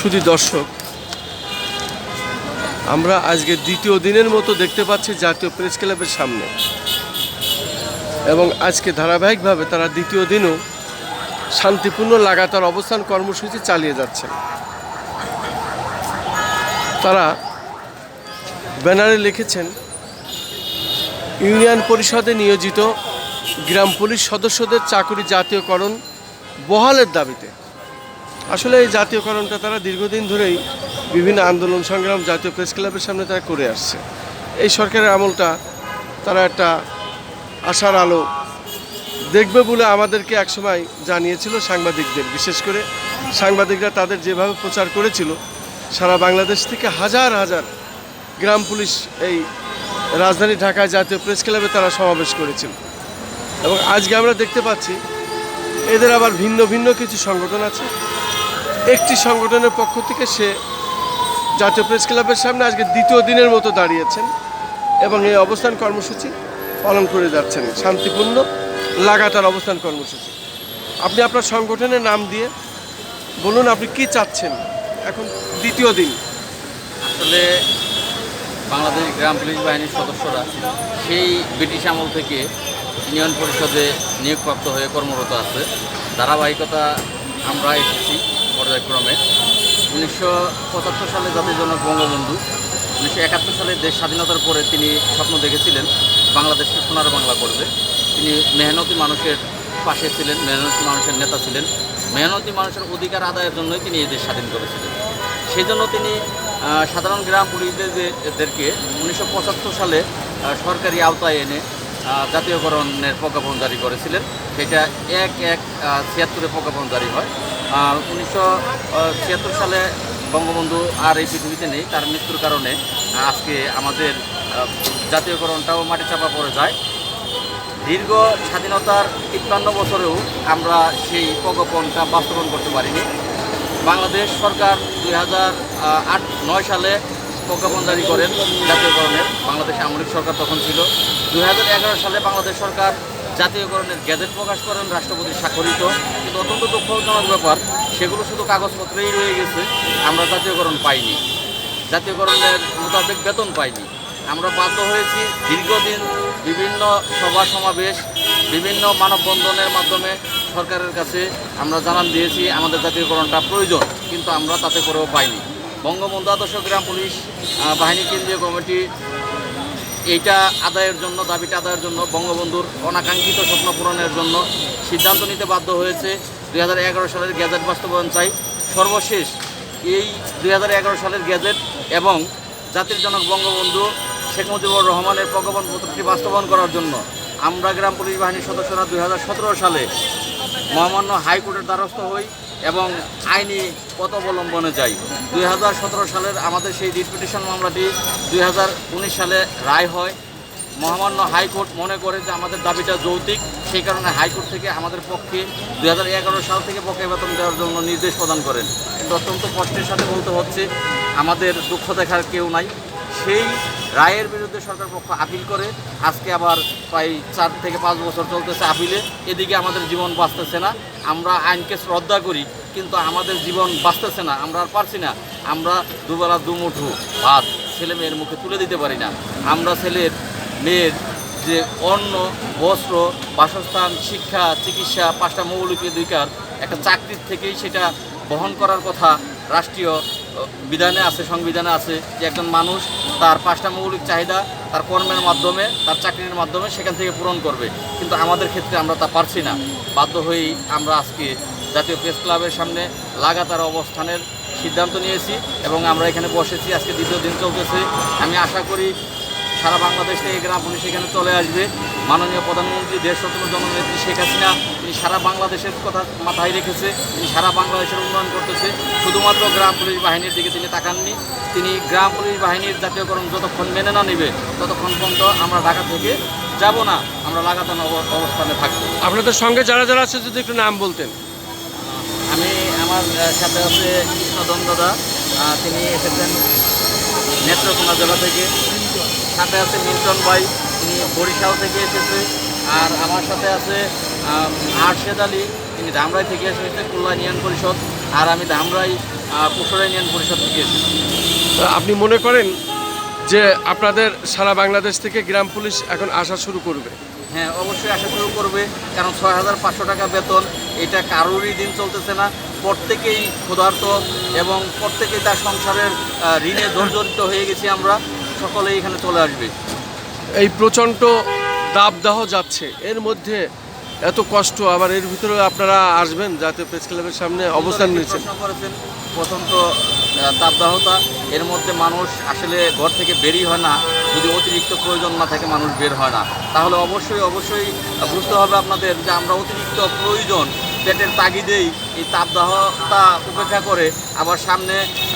শুধু দর্শক, আমরা আজকে দ্বিতীয় দিনের মতো দেখতে পাচ্ছি জাতীয় প্রেস ক্লাবের সামনে। এবং আজকে ধারাবাহিকভাবে তারা দ্বিতীয় দিনও শান্তিপূর্ণ লাগাতার অবস্থান কর্মসূচি চালিয়ে যাচ্ছেন তারা ব্যানারে লিখেছেন, ইউনিয়ন পরিষদে নিয়োজিত গ্রাম পুলিশ সদস্যদের চাকরি জাতীয়করণ বহালের দাবিতে আসলে এই জাতীয়করণটা তারা দীর্ঘদিন ধরেই বিভিন্ন আন্দোলন সংগ্রাম জাতীয় প্রেস ক্লাবের সামনে তারা করে আসছে। এই সরকারের আমলটা তারা একটা আশার আলো দেখবে বলে আমাদেরকে একসময় জানিয়েছিল সাংবাদিকদের। বিশেষ করে সাংবাদিকরা তাদের যেভাবে প্রচার করেছিল, সারা বাংলাদেশ থেকে হাজার হাজার গ্রাম পুলিশ এই রাজধানী ঢাকায় জাতীয় প্রেস ক্লাবে তারা সমাবেশ করেছিল। এবং আজকে আমরা দেখতে পাচ্ছি, এদের আবার ভিন্ন ভিন্ন কিছু সংগঠন আছে। একটি সংগঠনের পক্ষ থেকে সে জাতীয় প্রেস ক্লাবের সামনে আজকে দ্বিতীয় দিনের মতো দাঁড়িয়েছেন এবং এই অবস্থান কর্মসূচি পালন করে যাচ্ছেন। শান্তিপূর্ণ, লাগাতার অবস্থান কর্মসূচি। আপনি আপনার সংগঠনের নাম দিয়ে বলুন আপনি কি চাচ্ছেন এখন দ্বিতীয় দিন? আসলে বাংলাদেশ গ্রাম পুলিশ বাহিনীর সদস্যরা সেই ব্রিটিশ আমল থেকে ইউনিয়ন পরিষদে নিয়োগপ্রাপ্ত হয়ে কর্মরত আছে। ধারাবাহিকতা আমরা এসেছি। পর্যায়ক্রমে উনিশশো পঁচাত্তর সালে জাতির জন্য বঙ্গবন্ধু, উনিশশো একাত্তর সালে দেশ স্বাধীনতার পরে তিনি স্বপ্ন দেখেছিলেন বাংলাদেশকে সোনার বাংলা করবে। তিনি মেহনতি মানুষের পাশে ছিলেন, মেহনতি মানুষের নেতা ছিলেন। মেহনতি মানুষের অধিকার আদায়ের জন্যই তিনি এই দেশ স্বাধীন করেছিলেন। সেই জন্য তিনি সাধারণ গ্রাম পুলিশদেরকে উনিশশো পঁচাত্তর সালে সরকারি আওতায় এনে জাতীয়করণের প্রজ্ঞাপন জারি করেছিলেন। সেটা এক এক ছিয়াত্তরে প্রজ্ঞাপন জারি হয়। উনিশশো ছিয়াত্তর সালে বঙ্গবন্ধু আর এই পৃথিবীতে নেই, তার মৃত্যুর কারণে আজকে আমাদের জাতীয়করণটাও মাটি চাপা পড়ে যায়। দীর্ঘ স্বাধীনতার তিপ্পান্ন বছরেও আমরা সেই প্রজ্ঞাপনটা বাস্তবায়ন করতে পারিনি। বাংলাদেশ সরকার দুই হাজার আট, নয় সালে প্রজ্ঞাপন জারি করেন জাতীয়করণের। বাংলাদেশ আমলিক সরকার তখন ছিল। দুই হাজার এগারো সালে বাংলাদেশ সরকার জাতীয়করণের গ্যাজেট প্রকাশ করেন রাষ্ট্রপতি স্বাক্ষরিত। কিন্তু অত্যন্ত দুঃখজনক ব্যাপার, সেগুলো শুধু কাগজপত্রেই রয়ে গেছে, আমরা জাতীয়করণ পাইনি। জাতীয়করণের মোতাবেক বেতন পাইনি। আমরা বাধ্য হয়েছি দীর্ঘদিন বিভিন্ন সভা সমাবেশ, বিভিন্ন মানববন্ধনের মাধ্যমে সরকারের কাছে আমরা জানান দিয়েছি আমাদের জাতীয়করণটা প্রয়োজন, কিন্তু আমরা তাতে করেও পাইনি। বঙ্গবন্ধু আদর্শ গ্রাম পুলিশ বাহিনী কেন্দ্রীয় কমিটি এইটা আদায়ের জন্য, দাবিটা আদায়ের জন্য, বঙ্গবন্ধুর অনাকাঙ্ক্ষিত স্বপ্ন পূরণের জন্য সিদ্ধান্ত নিতে বাধ্য হয়েছে দুই হাজার এগারো সালের গ্যাজেট বাস্তবায়ন চাই। সর্বশেষ এই দু হাজার এগারো সালের গ্যাজেট এবং জাতির জনক বঙ্গবন্ধু শেখ মুজিবুর রহমানের প্রজ্ঞাপন পত্রটি বাস্তবায়ন করার জন্য আমরা গ্রাম পুলিশ বাহিনীর সদস্যরা দুই হাজার সতেরো সালে মহামান্য হাইকোর্টের দ্বারস্থ হই। এবং আইনি পথ অবলম্বনে যাই। দুই হাজার সতেরো সালের আমাদের সেই রিট পিটিশন মামলাটি দুই হাজার উনিশ সালে রায় হয়। মহামান্য হাইকোর্ট মনে করে যে আমাদের দাবিটা যৌক্তিক, সেই কারণে হাইকোর্ট থেকে আমাদের পক্ষে দুই হাজার এগারো সাল থেকে পক্ষে বেতন দেওয়ার জন্য নির্দেশ প্রদান করেন। কিন্তু অত্যন্ত কষ্টের সাথে বলতে হচ্ছে, আমাদের দুঃখ দেখার কেউ নাই। সেই রায়ের বিরুদ্ধে সরকার পক্ষ আপিল করে। আজকে আবার প্রায় চার থেকে পাঁচ বছর চলতেছে আপিলে। এদিকে আমাদের জীবন বাঁচতেছে না। আমরা আইনকে শ্রদ্ধা করি, কিন্তু আমাদের জীবন বাঁচতেছে না। আমরা আর পারছি না। আমরা দুবেলা দুমুঠু ভাত ছেলে মেয়ের মুখে তুলে দিতে পারি না। আমরা ছেলের মেয়ের যে অন্ন, বস্ত্র, বাসস্থান, শিক্ষা, চিকিৎসা, পাঁচটা মৌলিক অধিকার, একটা চাকরির থেকেই সেটা বহন করার কথা রাষ্ট্রীয় বিধানে আছে, সংবিধানে আছে যে একজন মানুষ তার পাঁচটা মৌলিক চাহিদা, তার কর্মের মাধ্যমে, তার চাকরির মাধ্যমে সেখান থেকে পূরণ করবে। কিন্তু আমাদের ক্ষেত্রে আমরা তা পারছি না। বাধ্য হয়েই আমরা আজকে জাতীয় প্রেস ক্লাবের সামনে লাগাতার অবস্থানের সিদ্ধান্ত নিয়েছি এবং আমরা এখানে বসেছি। আজকে দ্বিতীয় দিন চলতেছে। আমি আশা করি সারা বাংলাদেশ থেকে গ্রাম পুলিশ এখানে চলে আসবে। মাননীয় প্রধানমন্ত্রী দেশ শত্রু জননেত্রী শেখ হাসিনা তিনি সারা বাংলাদেশের কথা মাথায় রেখেছে তিনি সারা বাংলাদেশের উন্নয়ন করতেছে। শুধুমাত্র গ্রাম পুলিশ বাহিনীর দিকে তিনি তাকাননি তিনি গ্রাম পুলিশ বাহিনীর জাতীয়করণ যতক্ষণ মেনে না নেবে ততক্ষণ পর্যন্ত আমরা ঢাকা থেকে যাব না আমরা লাগাতার অব- অবস্থানে থাকব। আপনাদের সঙ্গে যারা যারা আছে যদি একটু নাম বলতেন। আমি আমার সাথে আছে কৃষ্ণদন দাদা তিনি এসেছেন নেত্রকোনা জেলা থেকে। সাথে আছে মিল্টন ভাই তিনি বরিশাল থেকে এসেছে। আর আমার সাথে আছে আরশেদ আলী তিনি ধামরাই থেকে এসেছে খুলনা ইউনিয়ন পরিষদ। আর আমি ধামরাই পুষরা ইউনিয়ন পরিষদ থেকে এসেছি। আপনি মনে করেন যে আপনাদের সারা বাংলাদেশ থেকে গ্রাম পুলিশ এখন আসা শুরু করবে? হ্যাঁ অবশ্যই আসা শুরু করবে কারণ ছয় হাজার পাঁচশো টাকা বেতন এটা কারোরই দিন চলতেছে না। প্রত্যেকেই ক্ষুধার্ত এবং প্রত্যেকেই তার সংসারের ঋণে জর্জরিত হয়ে গেছি আমরা। সকলেই এখানে চলে আসবে। এই প্রচণ্ড দাবদাহ যাচ্ছে। এর মধ্যে এত কষ্ট আবার এর ভিতরে আপনারা আসবেন জাতীয় প্রেস ক্লাবের সামনে অবস্থান নিয়েছেন। করেছেন প্রথম তাপদাহতা এর মধ্যে মানুষ আসলে ঘর থেকে বেরই হয় না যদি অতিরিক্ত প্রয়োজন না থাকে মানুষ বের হয় না। তাহলে অবশ্যই অবশ্যই বুঝতে হবে আপনাদের যে আমরা অতিরিক্ত প্রয়োজন পেটের তাগিদেই এই তাপদাহতা উপেক্ষা করে আবার সামনে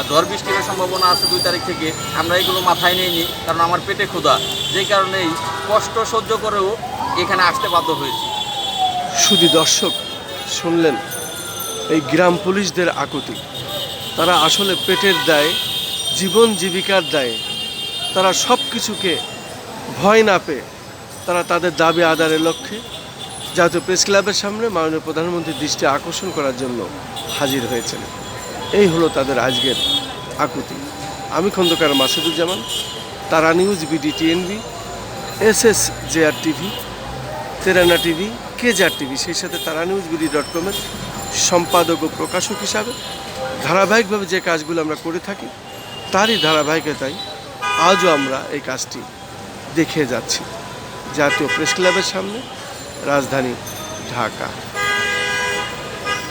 ঝড় বৃষ্টির সম্ভাবনা আছে দুই তারিখ থেকে। আমরা এগুলো মাথায় নিয়ে নিই, কারণ আমার পেটে ক্ষুধা। যেই কারণেই কষ্ট সহ্য করেও এখানে আসতে বাধ্য হয়েছি। শুধু দর্শক, শুনলেন? এই গ্রাম পুলিশদের আকুতি। তারা আসলে পেটের দায়ে, জীবন জীবিকার দায়ে। তারা সব কিছুকে ভয় না পেয়ে তারা তাদের দাবি আদায়ের লক্ষ্যে জাতীয় প্রেস ক্লাবের সামনে মাননীয় প্রধানমন্ত্রীর দৃষ্টি আকর্ষণ করার জন্য হাজির হয়েছেন। এই হলো তাদের আজকের আকুতি। আমি Khandakar Masuduzzaman, Tara news, BD TNB S S JR TV, তেরানা TV, কেজার টিভি, সেই সাথে তারা নিউজ, বিডি ডট কমের সম্পাদক ও প্রকাশক হিসাবে ধারাবাহিকভাবে যে কাজগুলো আমরা করে থাকি, তারই ধারাবাহিকতায় আজও আমরা এই কাজটি দেখে যাচ্ছি। জাতীয় প্রেস ক্লাবের সামনে রাজধানী ঢাকা